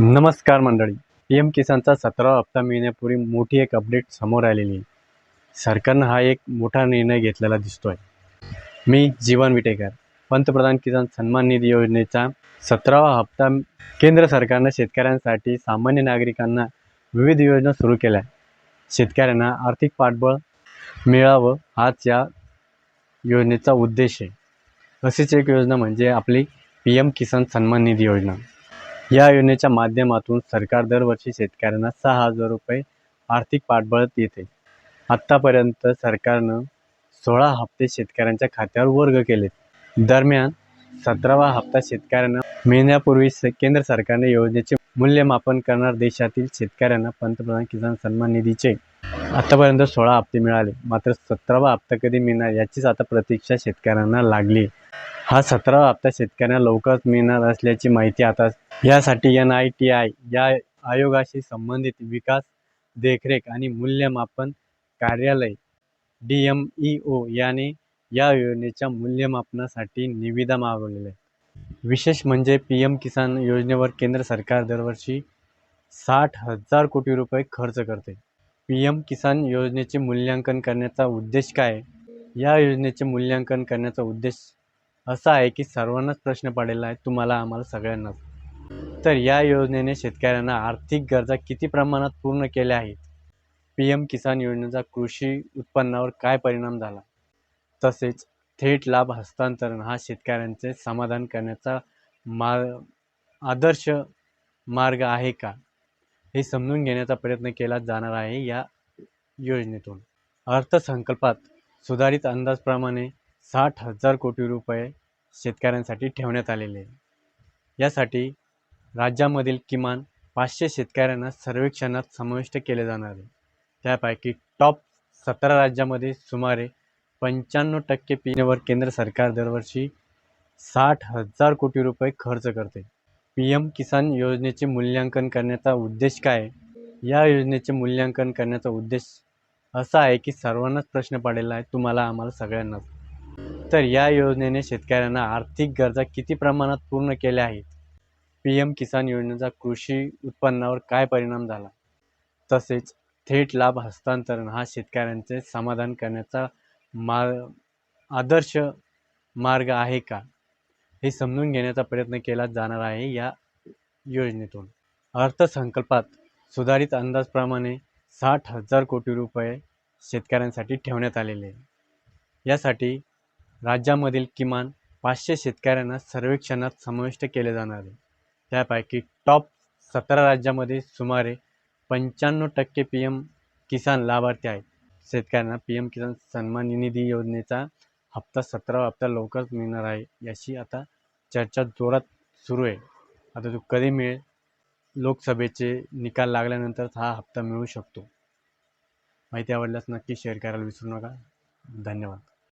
नमस्कार मंडळी. P M किसानचा सतरावा हप्ता मिळण्यापूर्वी मोठी एक अपडेट समोर आलेली आहे. सरकारनं हा एक मोठा निर्णय घेतलेला दिसतो आहे मी जीवन विटेकर पंतप्रधान किसान सन्मान निधी योजनेचा सतरावा हप्ता केंद्र सरकारनं शेतकऱ्यांसाठी सामान्य नागरिकांना विविध योजना सुरू केल्या. शेतकऱ्यांना आर्थिक पाठबळ मिळावं हाच या योजनेचा उद्देश आहे. अशीच एक योजना म्हणजे आपली पी एम किसान सन्मान निधी योजना. या योजनेच्या माध्यमातून सरकार दरवर्षी शेतकऱ्यांना सहा हजार रुपये आर्थिक पाठबळ देते. आत्तापर्यंत सरकारनं सोळा हप्ते शेतकऱ्यांच्या खात्यावर वर्ग केलेत. दरम्यान सतरावा हप्ता शेतकऱ्यांना मिळण्यापूर्वी स- केंद्र सरकारने योजनेचे मूल्यमापन करणार देशातील शेतकऱ्यांना पंतप्रधान किसान सन्मान निधीचे आतापर्यंत सोळा हप्ते मिळाले. मात्र सतरावा हप्ता कधी मिळणार याचीच आता प्रतीक्षा शेतकऱ्यांना लागली. हा सतरावा हप्ता शेतकऱ्यांना लवकरच मिळणार असल्याची माहिती आता यासाठी एन आय टी आय या आयोगाशी संबंधित विकास देखरेख आणि मूल्यमापन कार्यालय डी एम ई ओ याने या योजनेच्या मूल्यमापनासाठी निविदा मागवलेल्या विशेष म्हणजे पी एम किसान योजनेवर केंद्र सरकार दरवर्षी साठ हजार कोटी रुपये खर्च करते. पी एम किसान योजनेचे मूल्यांकन करण्याचा उद्देश काय? या योजनेचे मूल्यांकन करण्याचा उद्देश असा आहे की सर्वांनाच प्रश्न पडलेला आहे तुम्हाला आम्हाला सगळ्यांनाच. तर या योजनेने शेतकऱ्यांना आर्थिक गरजा किती प्रमाणात पूर्ण केल्या आहेत? पी एम किसान योजनेचा कृषी उत्पन्नावर काय परिणाम झाला? तसेच थेट लाभ हस्तांतरण हा शेतकऱ्यांचे समाधान करण्याचा मा आदर्श मार्ग आहे का? हे समजून घेण्याचा प्रयत्न केला जाणार आहे या योजनेतून. अर्थसंकल्पात सुधारित अंदाजप्रमाणे साठ हजार कोटी रुपये शेतकऱ्यांसाठी ठेवण्यात आलेले. आहे यासाठी राज्यामधील किमान पाचशे शेतकऱ्यांना सर्वेक्षणात समाविष्ट केले जाणार आहे. त्यापैकी टॉप सतरा राज्यामध्ये सुमारे पंच्याण्णव टक्के पिण्यावर केंद्र सरकार दरवर्षी साठ हजार कोटी रुपये खर्च करते. पी एम किसान योजनेचे मूल्यांकन करण्याचा उद्देश काय? या योजनेचे मूल्यांकन करण्याचा उद्देश असा आहे की सर्वांनाच प्रश्न पडलेला आहे तुम्हाला आम्हाला सगळ्यांनाच. तर या योजनेने शेतकऱ्यांना आर्थिक गरजा किती प्रमाणात पूर्ण केल्या आहेत? पी एम किसान योजनेचा कृषी उत्पन्नावर काय परिणाम झाला? तसेच थेट लाभ हस्तांतरण हा शेतकऱ्यांचे समाधान करण्याचा मा आदर्श मार्ग आहे का? हे समजून घेण्याचा प्रयत्न केला जाणार आहे या योजनेतून. अर्थसंकल्पात सुधारित अंदाजप्रमाणे साठ हजार कोटी रुपये शेतकऱ्यांसाठी ठेवण्यात आलेले. आहे यासाठी राज्यामधील किमान पाचशे शेतकऱ्यांना सर्वेक्षणात समाविष्ट केले जाणार आहे. त्यापैकी टॉप सतरा राज्यामध्ये सुमारे पंच्याण्णव टक्के पी एम किसान लाभार्थी आहेत. शेतकऱ्यांना पी एम किसान सन्मान निधी योजनेचा हप्ता सतरा हप्ता लवकरच मिळणार आहे याची आता चर्चा जोरात सुरू आहे. आता तो कधी मिळेल? लोकसभेचे निकाल लागल्यानंतरच हा हप्ता मिळू शकतो. माहिती आवडल्यास नक्की शेअर करायला विसरू नका. धन्यवाद.